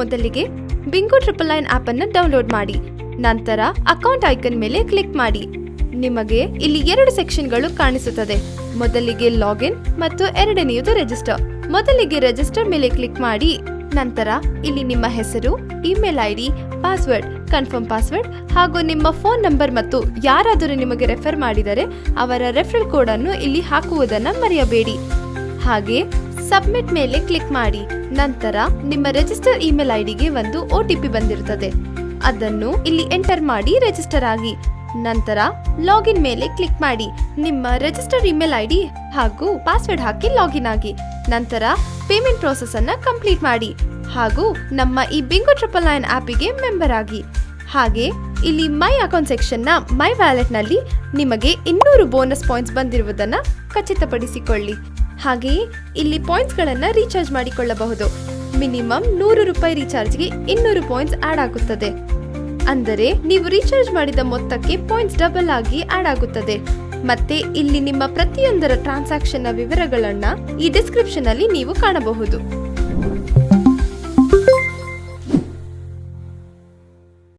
ಮೊದಲಿಗೆ bingo triple line app ಅನ್ನು download ಮಾಡಿ. ನಂತರ ಅಕೌಂಟ್ ಐಕನ್ ಮೇಲೆ ಕ್ಲಿಕ್ ಮಾಡಿ. ನಿಮಗೆ ಇಲ್ಲಿ ಎರಡು ಸೆಕ್ಷನ್ಗಳು ಕಾಣಿಸುತ್ತದೆ. ಮೊದಲಿಗೆ ಲಾಗಿನ್ ಮತ್ತು ಎರಡನೆಯದು ರಿಜಿಸ್ಟರ್ ಮೊದಲಿಗೆ ರಿಜಿಸ್ಟರ್ ಮೇಲೆ ಕ್ಲಿಕ್ ಮಾಡಿ. ನಂತರ ಇಲ್ಲಿ ನಿಮ್ಮ ಹೆಸರು email I D password confirm password ಹಾಗೂ ನಿಮ್ಮ ಫೋನ್ ನಂಬರ್ ಮತ್ತು ಯಾರಾದರೂ ನಿಮಗೆ ರೆಫರ್ ಮಾಡಿದರೆ ಅವರ ರೆಫರಲ್ ಕೋಡ್ ಅನ್ನು ಇಲ್ಲಿ ಹಾಕುವುದನ್ನು ಮರೆಯಬೇಡಿ. ಹಾಗೆ ಸಬ್ಮಿಟ್ ಮೇಲೆ ಕ್ಲಿಕ್ ಮಾಡಿ. ನಂತರ ನಿಮ್ಮ ರಿಜಿಸ್ಟರ್ ಇಮೇಲ್ ಐಡಿಗೆ ಒಂದು ಒ ಟಿ ಪಿ ಬಂದಿರುತ್ತದೆ. ಅದನ್ನು ಇಲ್ಲಿ ಎಂಟರ್ ಮಾಡಿ ರಿಜಿಸ್ಟರ್ ಆಗಿ. ನಂತರ ಲಾಗಿನ್ ಮೇಲೆ ಕ್ಲಿಕ್ ಮಾಡಿ. ನಿಮ್ಮ ರಿಜಿಸ್ಟರ್ ಇಮೇಲ್ ಐಡಿ ಹಾಗೂ ಪಾಸ್ವರ್ಡ್ ಹಾಕಿ ಲಾಗಿನ್ ಆಗಿ. ನಂತರ ಪೇಮೆಂಟ್ ಪ್ರೋಸೆಸ್ ಅನ್ನ ಕಂಪ್ಲೀಟ್ ಮಾಡಿ. ಹಾಗೂ ನಮ್ಮ ಈ ಬಿಂಗೋ ಟ್ರಿಪಲ್ ನೈನ್ ಆಪಿಗೆ ಮೆಂಬರ್ ಆಗಿ. ಹಾಗೆ ಇಲ್ಲಿ ಮೈ ಅಕೌಂಟ್ ಸೆಕ್ಷನ್ನ ಮೈ ವ್ಯಾಲೆಟ್ನಲ್ಲಿ ನಿಮಗೆ ಇನ್ನೂರು ಬೋನಸ್ ಪಾಯಿಂಟ್ಸ್ ಬಂದಿರುವುದನ್ನು ಖಚಿತಪಡಿಸಿಕೊಳ್ಳಿ. ಹಾಗೆಯೇ ಇಲ್ಲಿ ಪಾಯಿಂಟ್ಸ್ಗಳನ್ನು ರೀಚಾರ್ಜ್ ಮಾಡಿಕೊಳ್ಳಬಹುದು. ಮಿನಿಮಮ್ ನೂರು ರೂಪಾಯಿ ರೀಚಾರ್ಜ್ಗೆ ಇನ್ನೂರು ಪಾಯಿಂಟ್ಸ್ ಆಡ್ ಆಗುತ್ತದೆ. ಅಂದರೆ ನೀವು ರೀಚಾರ್ಜ್ ಮಾಡಿದ ಮೊತ್ತಕ್ಕೆ ಪಾಯಿಂಟ್ಸ್ ಡಬಲ್ ಆಗಿ ಆಡ್ ಆಗುತ್ತದೆ. ಮತ್ತೆ ಇಲ್ಲಿ ನಿಮ್ಮ ಪ್ರತಿಯೊಂದರ ಟ್ರಾನ್ಸಾಕ್ಷನ್ನ ವಿವರಗಳನ್ನ ಈ ಡಿಸ್ಕ್ರಿಪ್ಷನ್ ಅಲ್ಲಿ ನೀವು ಕಾಣಬಹುದು.